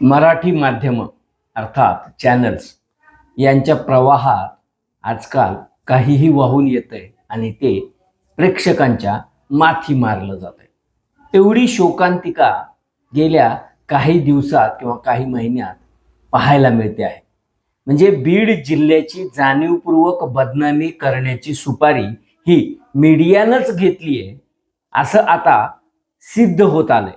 मराठी माध्यमं अर्थात चॅनल्स यांच्या प्रवाहात आजकाल काहीही वाहून येतंय आणि ते प्रेक्षकांच्या माथी मारलं जात आहे तेवढी शोकांतिका गेल्या काही दिवसात किंवा काही महिन्यात पाहायला मिळते आहे. म्हणजे बीड जिल्ह्याची जाणीवपूर्वक बदनामी करण्याची सुपारी ही मीडियानंच घेतली आहे असं आता सिद्ध होत आलंय.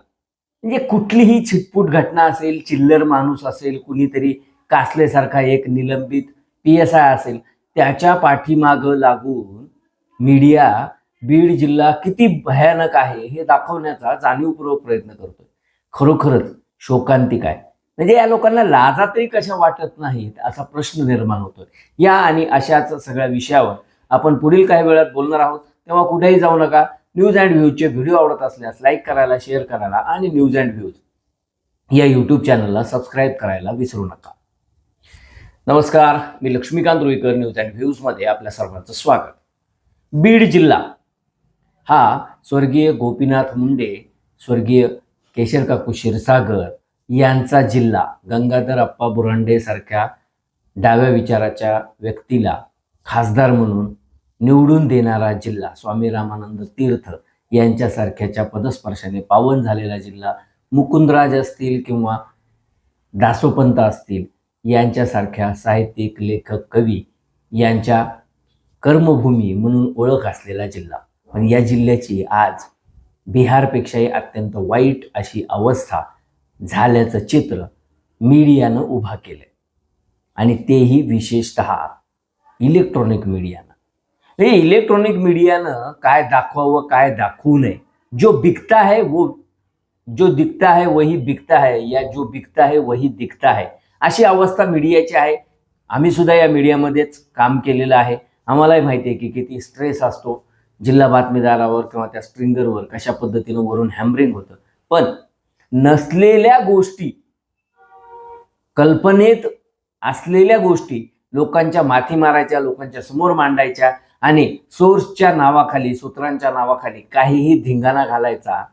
म्हणजे कुठलीही छिटपूट घटना असेल चिल्लर माणूस असेल कुणीतरी कासलेसारखा एक निलंबित पी एस आय असेल त्याच्या पाठीमागं लागून मीडिया बीड जिल्हा किती भयानक आहे हे दाखवण्याचा जाणीवपूर्वक प्रयत्न करतोय. खरोखरच शोकांतिक आहे. म्हणजे या लोकांना लाजा तरी कशा वाटत नाहीत असा प्रश्न निर्माण होतोय. या आणि अशाच सगळ्या विषयावर आपण पुढील काही वेळात बोलणार आहोत. तेव्हा कुठेही जाऊ नका. न्यूज अँड व्ह्यूजचे व्हिडिओ आवडत असल्यास लाईक करायला शेअर करायला आणि न्यूज अँड व्ह्यूज या यूट्यूब चॅनलला सबस्क्राईब करायला विसरू नका. नमस्कार मी लक्ष्मीकांत रुईकर न्यूज अँड व्ह्यूजमध्ये आपल्या सर्वांचं स्वागत. बीड जिल्हा हा स्वर्गीय गोपीनाथ मुंडे स्वर्गीय केशर काकू क्षीरसागर यांचा जिल्हा. गंगाधर अप्पा बुरांडे सारख्या डाव्या विचाराच्या व्यक्तीला खासदार म्हणून निवडून देणारा जिल्हा स्वामी रामानंद तीर्थ यांच्यासारख्याच्या पदस्पर्शाने पावन झालेला जिल्हा मुकुंदराज असतील किंवा दासोपंत असतील यांच्यासारख्या साहित्यिक लेखक कवी यांच्या कर्मभूमी म्हणून ओळख असलेला जिल्हा. पण या जिल्ह्याची आज बिहारपेक्षाही अत्यंत वाईट अशी अवस्था झाल्याचं चित्र मीडियानं उभा केलं आणि तेही विशेषत इलेक्ट्रॉनिक मीडियानं हे इलेक्ट्रॉनिक मीडियानं काय दाखवावं काय दाखवू नये. जो बिकता है वो जो दिखता है वही बिकता है या जो बिकता है वही दिखता है अशी अवस्था मीडियाची आहे. आम्ही सुद्धा या मीडियामध्येच काम केलेलं आहे. आम्हालाही माहिती आहे की किती स्ट्रेस असतो जिल्हा बातमीदारावर किंवा त्या स्ट्रिंगरवर कशा पद्धतीनं वरून हॅम्बरिंग होतं. पण नसलेल्या गोष्टी कल्पनेत असलेल्या गोष्टी लोकांच्या माथी मारायच्या लोकांच्या समोर मांडायच्या आणि सोर्सच्या नावाखाली सूत्रांच्या नावाखाली काहीही धिंगाणा घालायचा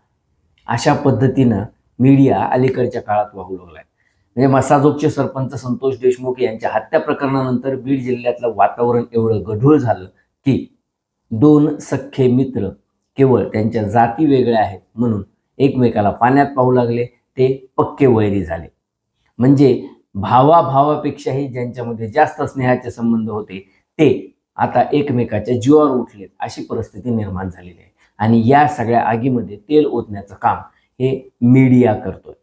अशा पद्धतीनं मीडिया अलीकडच्या काळात वाहू लागलाय म्हणजे मसाजोगचे सरपंच संतोष देशमुख यांच्या हत्या प्रकरणानंतर बीड जिल्ह्यातलं वातावरण एवढं गढूळ झालं की दोन सख्खे मित्र केवळ त्यांच्या जाती वेगळ्या आहेत म्हणून एकमेकाला पाण्यात पाहू लागले ते पक्के वैरी झाले. म्हणजे भावाभावापेक्षाही ज्यांच्यामध्ये जास्त स्नेहाचे संबंध होते ते आता एकमेकाच्या जीवावर उठलेत अशी परिस्थिती निर्माण झालेली आहे. आणि या सगळ्या आगीमध्ये तेल ओतण्याचं काम हे मीडिया करतोय.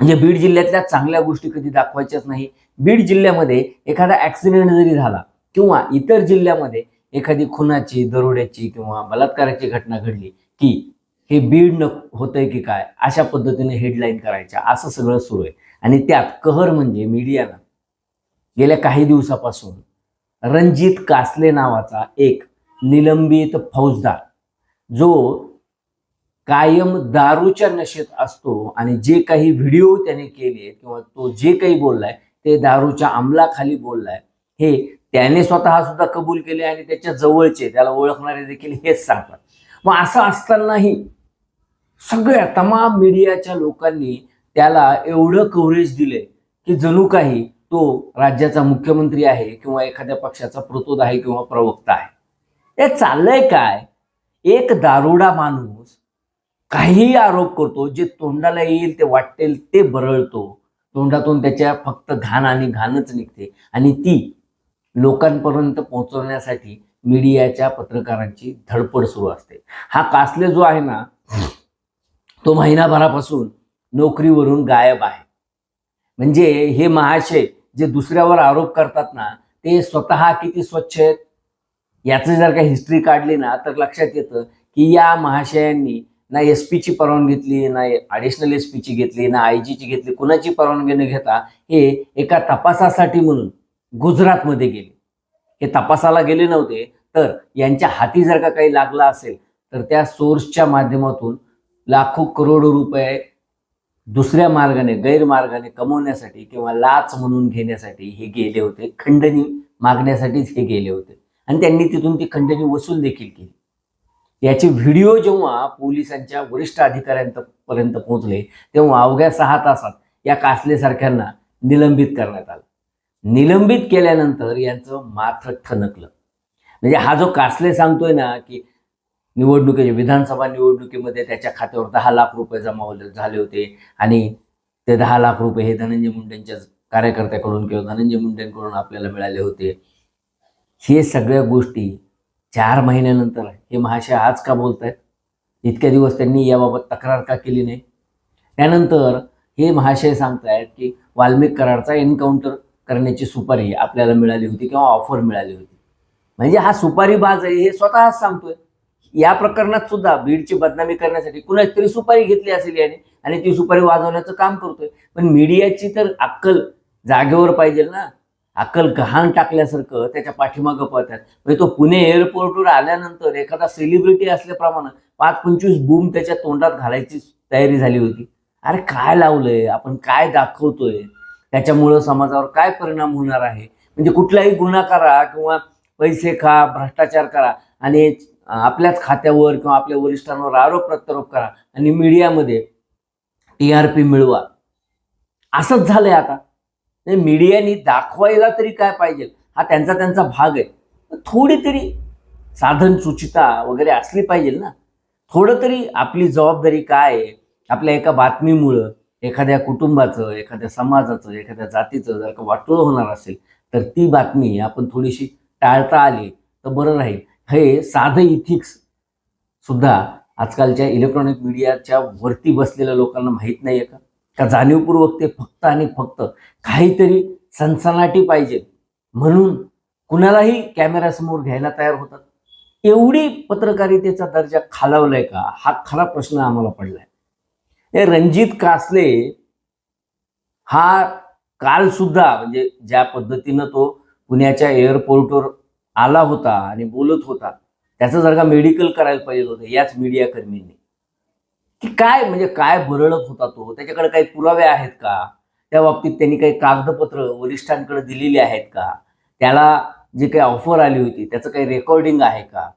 म्हणजे बीड जिल्ह्यातल्या चांगल्या गोष्टी कधी दाखवायच्याच नाही. बीड जिल्ह्यामध्ये एखादा ॲक्सिडेंट जरी झाला किंवा इतर जिल्ह्यामध्ये एखादी खुनाची दरोड्याची किंवा बलात्काराची घटना घडली की हे बीड न होतंय की काय अशा पद्धतीने हेडलाईन करायच्या असं सगळं सुरू आहे. आणि त्यात कहर म्हणजे मीडियानं गेल्या काही दिवसापासून रणजित कासले नावाचा एक निलंबित फौजदार जो कायम दारूच्या नशेत असतो आणि जे काही व्हिडिओ त्याने केले किंवा तो जे काही बोललाय ते दारूच्या अंमलाखाली बोललाय हे त्याने स्वतः सुद्धा कबूल केले आणि त्याच्या जवळचे त्याला ओळखणारे देखील हेच सांगतात. मग असं असतानाही सगळ्या तमाम मीडियाच्या लोकांनी त्याला एवढं कव्हरेज दिले की जणू काही तो राज्याचा मुख्यमंत्री आहे किंवा एखाद्या पक्षाचा प्रतोद आहे किंवा प्रवक्ता आहे. हे चाललंय काय? एक दारुडा माणूस काहीही आरोप करतो जे तोंडाला येईल ते वाटेल ते बरळतो. तोंडातून त्याच्या फक्त घाण आणि घाणच निघते. आणि ती लोकांपर्यंत पोहोचवण्यासाठी मीडियाच्या पत्रकारांची धडपड सुरू असते. हा कासले जो आहे ना तो महिनाभरापासून नोकरीवरून गायब आहे. म्हणजे हे महाशय जे दुसऱ्यावर आरोप करतात ना ते स्वतः किती स्वच्छ आहेत? याचं जर का हिस्ट्री काढली ना तर लक्षात येतं की या महाशयांनी ना एस पीची परवानगी घेतली ना ॲडिशनल एस पीची घेतली ना आय जीची घेतली कुणाची परवानगी न घेता हे एका तपासासाठी म्हणून गुजरातमध्ये गेले. हे तपासाला गेले नव्हते तर यांच्या हाती जर का काही लागला असेल तर त्या सोर्सच्या माध्यमातून लाखो करोडो रुपये दुसऱ्या मार्गाने गैरमार्गाने कमवण्यासाठी किंवा लाच म्हणून घेण्यासाठी हे गेले होते. खंडणी मागण्यासाठीच हे गेले होते. आणि त्यांनी तिथून ती खंडणी वसूल देखील केली. याचे व्हिडिओ जेव्हा पोलिसांच्या वरिष्ठ अधिकाऱ्यांपर्यंत पोहोचले तेव्हा अवघ्या सहा तासात या कासलेसारख्यांना निलंबित करण्यात आलं. निलंबित केल्यानंतर यांचं माथ ठणकलं. म्हणजे हा जो कासले सांगतोय ना की निवडणुकीचे विधानसभा निवडणुकीमध्ये त्याच्या खात्यावर दहा लाख रुपये जमा झाले होते. आणि ते दहा लाख रुपये हे धनंजय मुंडेंच्या कार्यकर्त्याकडून किंवा धनंजय मुंडेंकडून आपल्याला मिळाले होते. हे सगळ्या गोष्टी चार महिन्यानंतर हे महाशय आज का बोलत आहेत इतक्या दिवस त्यांनी याबाबत तक्रार का केली नाही? त्यानंतर हे महाशय सांगतायत की वाल्मिक करारचा एन्काउंटर करण्याची सुपारी आपल्याला मिळाली होती किंवा ऑफर मिळाली होती. म्हणजे हा सुपारी बाज आहे हे स्वतःच सांगतोय. या प्रकरणात सुद्धा बीडची बदनामी करण्यासाठी कुणाची तरी सुपारी घेतली असेल याने आणि ती सुपारी वाजवण्याचं काम करतोय. पण मीडियाची तर अक्कल जागेवर पाहिजे ना. अक्कल गहाण टाकल्यासारखं त्याच्या पाठीमागं पळतात. म्हणजे तो पुणे एअरपोर्टवर आल्यानंतर एखादा सेलिब्रिटी असल्याप्रमाणे पाच पंचवीस बूम त्याच्या तोंडात घालायची तयारी झाली होती. अरे काय लावलंय? आपण काय दाखवतोय? त्याच्यामुळं समाजावर काय परिणाम होणार आहे? म्हणजे कुठलाही गुन्हा करा किंवा पैसे खा भ्रष्टाचार करा आणि आपल्याच खात्यावर किंवा आपल्या वरिष्ठांवर आरोप प्रत्यारोप करा आणि मीडियामध्ये टी आर पी मिळवा. असंच झालंय आता. म्हणजे मीडियानी दाखवायला तरी काय पाहिजे? हा त्यांचा त्यांचा भाग आहे. थोडी तरी साधन सुचिता वगैरे असली पाहिजे ना. थोडं तरी आपली जबाबदारी काय आहे? आपल्या एका बातमीमुळं एखाद्या कुटुंबाचं एखाद्या समाजाचं एखाद्या जातीचं जर का वाटोळं होणार असेल तर ती बातमी आपण थोडीशी टाळता आली तर बरं राहील. हे साधं इथिक्स सुद्धा आजकालच्या इलेक्ट्रॉनिक मीडियाच्या वरती बसलेल्या लोकांना माहीत नाही आहे का? का जाणीवपूर्वक ते फक्त आणि फक्त काहीतरी सनसनाटी पाहिजे. म्हणून कुणालाही कॅमेऱ्यासमोर घ्यायला तयार होतात. एवढी पत्रकारितेचा दर्जा खालावलाय का? हा खरा प्रश्न आम्हाला पडलाय. हे रणजित कासले हा काल सुद्धा म्हणजे ज्या पद्धतीनं तो पुण्याच्या एअरपोर्टवर आला होता आणि बोलत होता त्याचं जर का मेडिकल करायला पाहिजे होतं याच मीडिया कर्मींनी. की काय म्हणजे काय बरळत होता तो? त्याच्याकडे काही पुरावे आहेत का? त्या बाबतीत त्यांनी काही कागदपत्र वरिष्ठांकडे दिलेली आहेत का? त्याला जे काही ऑफर आली होती त्याचं काही रेकॉर्डिंग आहे का?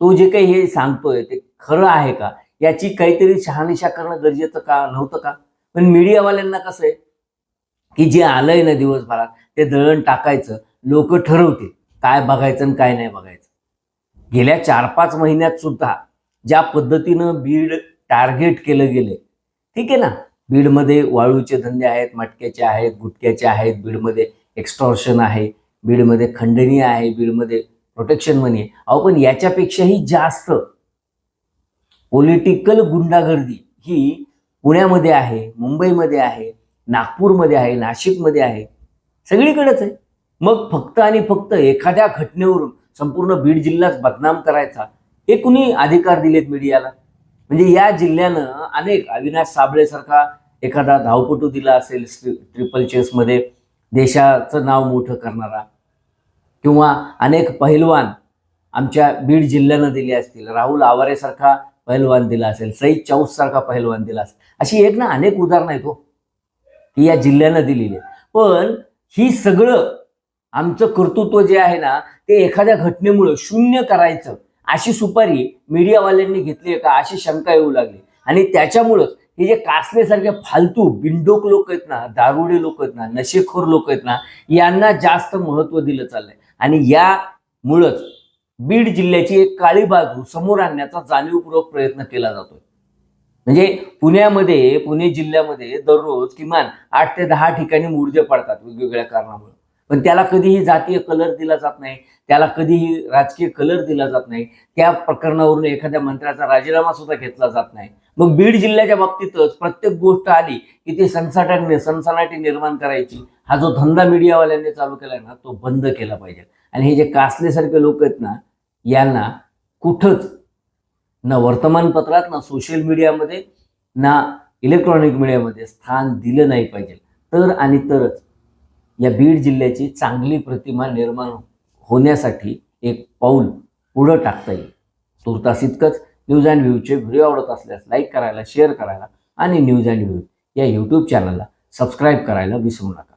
तो जे काही हे सांगतोय ते खरं आहे का? याची काहीतरी शहानिशा करणं गरजेचं का नव्हतं का? पण मीडियावाल्यांना कसं आहे की जे आलंय ना दिवसभरात ते दळण टाकायचं लोक ठरवतील. काय बघायचं आणि काय नाही बघायचं. गेल्या चार पाच महिन्यात सुद्धा ज्या पद्धतीनं बीड टार्गेट केलं गेले ठीक आहे ना? बीडमध्ये वाळूचे धंदे आहेत मटक्याचे आहेत गुटक्याचे आहेत बीडमध्ये एक्स्टॉर्शन आहे बीडमध्ये खंडणी आहे बीडमध्ये प्रोटेक्शन मनी आहे. अहो पण याच्यापेक्षाही जास्त पॉलिटिकल गुंडागर्दी ही पुण्यामध्ये आहे मुंबईमध्ये आहे नागपूरमध्ये आहे नाशिकमध्ये आहे सगळीकडेच आहे. मग फक्त आणि फक्त एखाद्या घटनेवरून संपूर्ण बीड जिल्हाच बदनाम करायचा हे कुणी अधिकार दिलेत मीडियाला? म्हणजे या जिल्ह्यानं अनेक अविनाश साबळेसारखा एखादा धावपटू दिला असेल ट्रिपल चेसमध्ये देशाचं नाव मोठं करणारा. किंवा अनेक पहिलवान आमच्या बीड जिल्ह्यानं दिले असतील. राहुल आवारेसारखा पहिलवान दिला असेल सईद चौस सारखा पहिलवान दिला असेल. अशी एक ना अनेक उदाहरणं आहेत हो की या जिल्ह्यानं दिलेली आहेत. पण ही सगळं आमचं कर्तृत्व जे आहे ना ते एखाद्या घटनेमुळं शून्य करायचं. अशी सुपारी मीडियावाल्यांनी घेतली आहे का? अशी शंका येऊ लागली. आणि त्याच्यामुळंच हे जे कासलेसारखे फालतू बिंडोक लोक आहेत ना दारुडे लोक आहेत ना नशेखोर लोक आहेत ना यांना जास्त महत्त्व दिलं चाललंय. आणि यामुळंच बीड जिल्ह्याची एक काळी बाजू समोर आणण्याचा जाणीवपूर्वक प्रयत्न केला जातोय. म्हणजे पुण्यामध्ये पुणे जिल्ह्यामध्ये दररोज किमान आठ ते दहा ठिकाणी मुर्जे पडतात वेगवेगळ्या कारणामुळे. पण त्याला कधीही जातीय कलर दिला जात नाही त्याला कधीही राजकीय कलर दिला जात नाही त्या प्रकरणावरून एखाद्या मंत्र्याचा राजीनामा सुद्धा घेतला जात नाही. मग बीड जिल्ह्याच्या बाबतीतच प्रत्येक गोष्ट आली की ती सनसाटाने सनसनाटी निर्माण करायची. हा जो धंदा मीडियावाल्यांनी चालू केला ना तो बंद केला पाहिजे. आणि हे जे कासलेसारखे लोक आहेत ना यांना कुठंच ना वर्तमानपत्रात ना सोशल मीडियामध्ये ना इलेक्ट्रॉनिक मीडियामध्ये स्थान दिलं नाही पाहिजे. तर आणि तरच या बीड जिल्ह्याची चांगली प्रतिमा निर्माण होण्यासाठी एक पाऊल पुढं टाकता येईल. तुर्तास इतकंच न्यूज अँड व्ह्यूचे व्हिडिओ आवडत असल्यास लाईक करायला शेअर करायला आणि न्यूज अँड व्ह्यू या यूट्यूब चॅनलला सबस्क्राईब करायला विसरू नका.